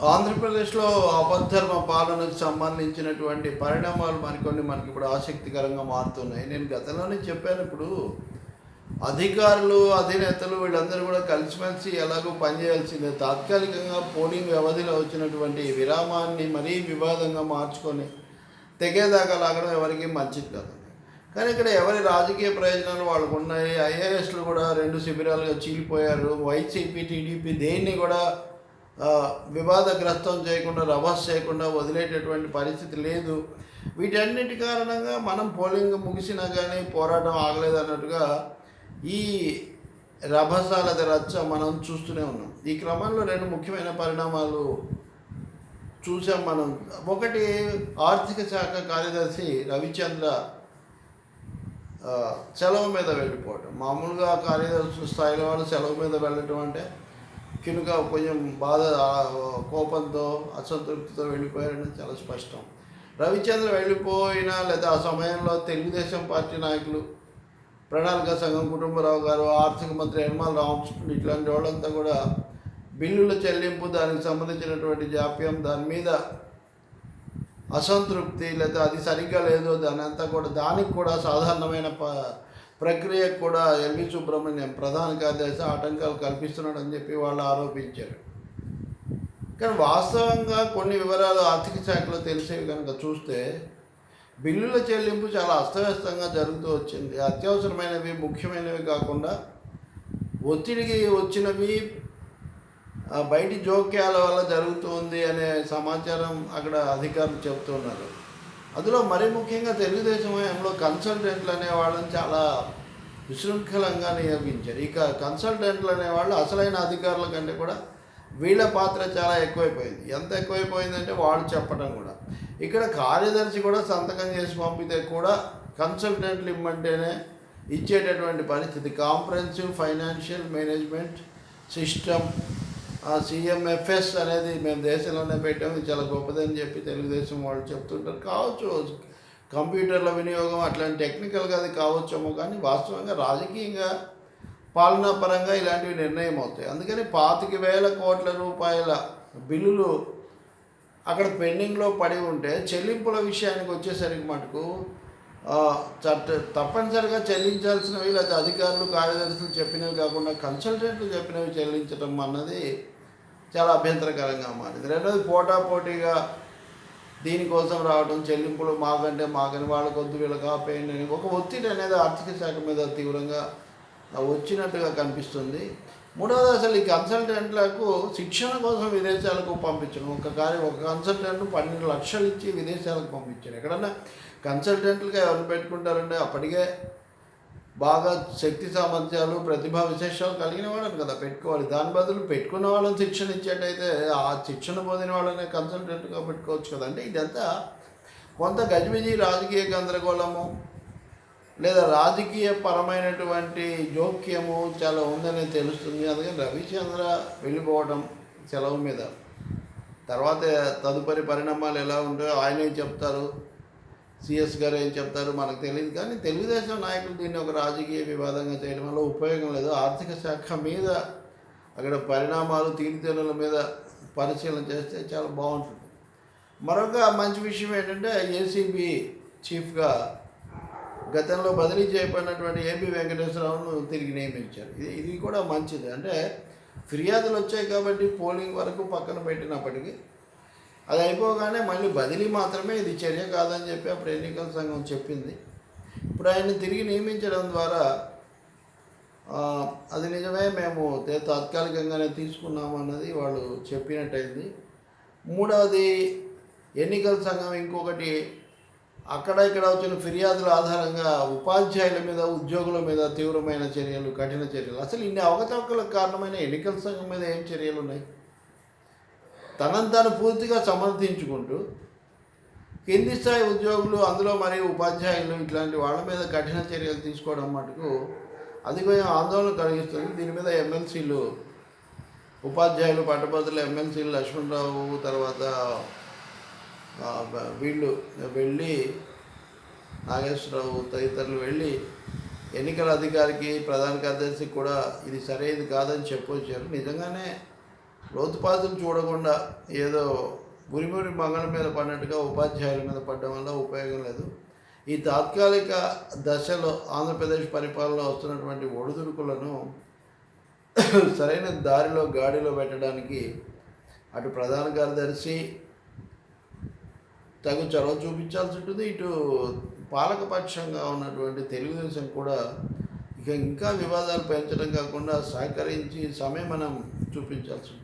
ఆంధ్రప్రదేశ్లో అబద్ధర్మ పాలనకు సంబంధించినటువంటి పరిణామాలు మరికొన్ని మనకి ఇప్పుడు ఆసక్తికరంగా మారుతున్నాయి. నేను గతంలోనే చెప్పాను ఇప్పుడు అధికారులు అధినేతలు వీళ్ళందరూ కూడా కలిసిమెలిసి ఎలాగో పనిచేయాల్సిందే. తాత్కాలికంగా పోలింగ్ వ్యవధిలో వచ్చినటువంటి విరామాన్ని మరీ వివాదంగా మార్చుకొని తెగేదాకా లాగడం ఎవరికి మంచిది కాదు. కానీ ఇక్కడ ఎవరి రాజకీయ ప్రయోజనాలు వాళ్ళకు ఉన్నాయి? ఐఏఎస్లు కూడా రెండు శిబిరాలుగా చీలిపోయారు. వైసీపీ టీడీపీ దేన్ని కూడా వివాదగ్రస్తం చేయకుండా రభస్ చేయకుండా వదిలేటటువంటి పరిస్థితి లేదు. వీటన్నిటి కారణంగా మనం పోలింగ్ ముగిసినా కానీ పోరాటం ఆగలేదు అన్నట్టుగా ఈ రభసాల రచ్చ మనం చూస్తూనే ఉన్నాం. ఈ క్రమంలో రెండు ముఖ్యమైన పరిణామాలు చూసాం మనం. ఒకటి ఆర్థిక శాఖ కార్యదర్శి రవిచంద్ర సెలవు మీద వెళ్ళిపోవటం. మామూలుగా కార్యదర్శి స్థాయిలో వాళ్ళు సెలవు మీద వెళ్ళటం అంటే కినుక కొంచెం బాధ కోపంతో అసంతృప్తితో వెళ్ళిపోయారని చాలా స్పష్టం. రవిచంద్ర వెళ్ళిపోయినా లేదా ఆ సమయంలో తెలుగుదేశం పార్టీ నాయకులు ప్రణాళిక సంఘం కుటుంబరావు గారు ఆర్థిక మంత్రి యనమల రామకృష్ణుడు ఇట్లాంటి వాళ్ళంతా కూడా బిల్లుల చెల్లింపు దానికి సంబంధించినటువంటి జాప్యం దాని మీద అసంతృప్తి లేదా అది సరిగ్గా లేదు దాని అంతా కూడా దానికి కూడా సాధారణమైన ప ప్రక్రియకు కూడా ఎల్వి సుబ్రహ్మణ్యం ప్రధాన కార్యదర్శి ఆటంకాలు కల్పిస్తున్నాడని చెప్పి వాళ్ళు ఆరోపించారు. కానీ వాస్తవంగా కొన్ని వివరాలు ఆర్థిక శాఖలో తెలిసేవి కనుక చూస్తే బిల్లుల చెల్లింపు చాలా అస్తవ్యస్తంగా జరుగుతూ వచ్చింది. అత్యవసరమైనవి ముఖ్యమైనవి కాకుండా ఒత్తిడికి వచ్చినవి బయటి జోక్యాల వల్ల జరుగుతుంది అనే సమాచారం అక్కడ అధికారులు చెబుతున్నారు. అందులో మరీ ముఖ్యంగా తెలుగుదేశం హయాంలో కన్సల్టెంట్లు అనే వాళ్ళని చాలా విశృంఖలంగా నియమించారు. ఇక కన్సల్టెంట్లు అనేవాళ్ళు అసలైన అధికారుల కంటే కూడా వీళ్ళ పాత్ర చాలా ఎక్కువైపోయింది. ఎంత ఎక్కువైపోయిందంటే వాళ్ళు చెప్పడం కూడా. ఇక్కడ కార్యదర్శి కూడా సంతకం చేసి పంపితే కూడా కన్సల్టెంట్లు ఇమ్మంటేనే ఇచ్చేటటువంటి పరిస్థితి. Comprehensive financial management system CFMS అనేది మేము దేశంలోనే పెట్టాము ఇది చాలా గొప్పదని చెప్పి తెలుగుదేశం వాళ్ళు చెప్తుంటారు. కావచ్చు కంప్యూటర్ల వినియోగం అట్లాంటి టెక్నికల్గా అది కావచ్చేమో కానీ వాస్తవంగా రాజకీయంగా పాలనాపరంగా ఇలాంటివి నిర్ణయం అవుతాయి. అందుకని పాతిక వేల కోట్ల రూపాయల బిల్లులు అక్కడ పెండింగ్లో పడి ఉంటే చెల్లింపుల విషయానికి వచ్చేసరికి మటుకు చట్ట తప్పనిసరిగా చెల్లించాల్సినవి లేదా అధికారులు కార్యదర్శులు చెప్పినవి కాకుండా కన్సల్టెంట్లు చెప్పినవి చెల్లించడం అన్నది చాలా అభ్యంతరకరంగా మారింది. రెండోది పోటాపోటీగా దీనికోసం రావడం చెల్లింపులు మాకంటే మాకని వాళ్ళకి వద్దు వీళ్ళకి ఆపేయండి అని ఒక ఒత్తిడి అనేది ఆర్థిక శాఖ మీద తీవ్రంగా వచ్చినట్టుగా కనిపిస్తుంది. మూడవది అసలు ఈ కన్సల్టెంట్లకు శిక్షణ కోసం విదేశాలకు పంపించడం. ఒక కార్యం ఒక కన్సల్టెంట్ పన్నెండు లక్షలు ఇచ్చి విదేశాలకు పంపించారు. ఎక్కడన్నా కన్సల్టెంట్లుగా ఎవరు పెట్టుకుంటారంటే అప్పటికే బాగా శక్తి సామర్థ్యాలు ప్రతిభా విశేషాలు కలిగిన వాళ్ళని కదా పెట్టుకోవాలి. దాని బదులు పెట్టుకున్న వాళ్ళని శిక్షణ ఇచ్చేటైతే ఆ శిక్షణ పొందిన వాళ్ళనే కన్సల్టెంట్గా పెట్టుకోవచ్చు కదండి ఇదంతా కొంత గజిబిజి రాజకీయ గందరగోళము లేదా రాజకీయ పరమైనటువంటి జోక్యము చాలా ఉందని తెలుస్తుంది. అందుకని రవిచంద్ర వెళ్ళిపోవడం సెలవు మీద. తర్వాత తదుపరి పరిణామాలు ఎలా ఉంటాయో ఆయనే చెప్తారు. సిఎస్ గారు ఏం చెప్తారు మనకు తెలియదు కానీ తెలుగుదేశం నాయకులు దీన్ని ఒక రాజకీయ వివాదంగా చేయడం వల్ల ఉపయోగం లేదు. ఆర్థిక శాఖ మీద అక్కడ పరిణామాలు తీరుతెన్నుల మీద పరిశీలన చేస్తే చాలా బాగుంటుంది. మరొక మంచి విషయం ఏంటంటే ఏసీబీ చీఫ్గా గతంలో బదిలీ చేయబడినటువంటి ఏపీ వెంకటేశ్వరరావును తిరిగి నియమించారు. ఇది ఇది కూడా మంచిది. అంటే ఫిర్యాదులు వచ్చాయి కాబట్టి పోలింగ్ వరకు పక్కన పెట్టినప్పటికీ అది అయిపోగానే మళ్ళీ బదిలీ మాత్రమే ఇది చర్య కాదని చెప్పి అప్పుడు ఎన్నికల సంఘం చెప్పింది. ఇప్పుడు ఆయన్ని తిరిగి నియమించడం ద్వారా అది నిజమే మేము తాత్కాలికంగానే తీసుకున్నాము అన్నది వాళ్ళు చెప్పినట్టయింది. మూడవది ఎన్నికల సంఘం ఇంకొకటి అక్కడ ఇక్కడ వచ్చిన ఫిర్యాదుల ఆధారంగా ఉపాధ్యాయుల మీద ఉద్యోగుల మీద తీవ్రమైన చర్యలు కఠిన చర్యలు. అసలు ఇన్ని అవకతవకలకు కారణమైన ఎన్నికల సంఘం మీద ఏం చర్యలు ఉన్నాయి? తనను తాను పూర్తిగా సమర్థించుకుంటూ కింది స్థాయి ఉద్యోగులు అందులో మరియు ఉపాధ్యాయులు ఇట్లాంటి వాళ్ళ మీద కఠిన చర్యలు తీసుకోవడం మటుకు అది కొంచెం ఆందోళన కలిగిస్తుంది. దీని మీద ఎమ్మెల్సీలు ఉపాధ్యాయులు పట్టభద్రులు ఎమ్మెల్సీలు లక్ష్మణరావు తర్వాత వీళ్ళు వెళ్ళి నాగేశ్వరరావు తదితరులు వెళ్ళి ఎన్నికల అధికారికి ప్రధాన కార్యదర్శికి కూడా ఇది సరైనది కాదని చెప్పొచ్చారు. నిజంగానే లోతుపాతులు చూడకుండా ఏదో ఉరిమురి మంగళం మీద పడినట్టుగా ఉపాధ్యాయుల మీద పడడం వల్ల ఉపయోగం లేదు. ఈ తాత్కాలిక దశలో ఆంధ్రప్రదేశ్ పరిపాలనలో వస్తున్నటువంటి ఒడిదుడుకులను సరైన దారిలో గాడిలో పెట్టడానికి అటు ప్రధాన కార్యదర్శి తగు చొరవ చూపించాల్సి ఉంటుంది. ఇటు పాలకపక్షంగా ఉన్నటువంటి తెలుగుదేశం కూడా ఇక ఇంకా వివాదాలు పెంచడం కాకుండా సహకరించి సమయం మనం చూపించాల్సి ఉంటుంది.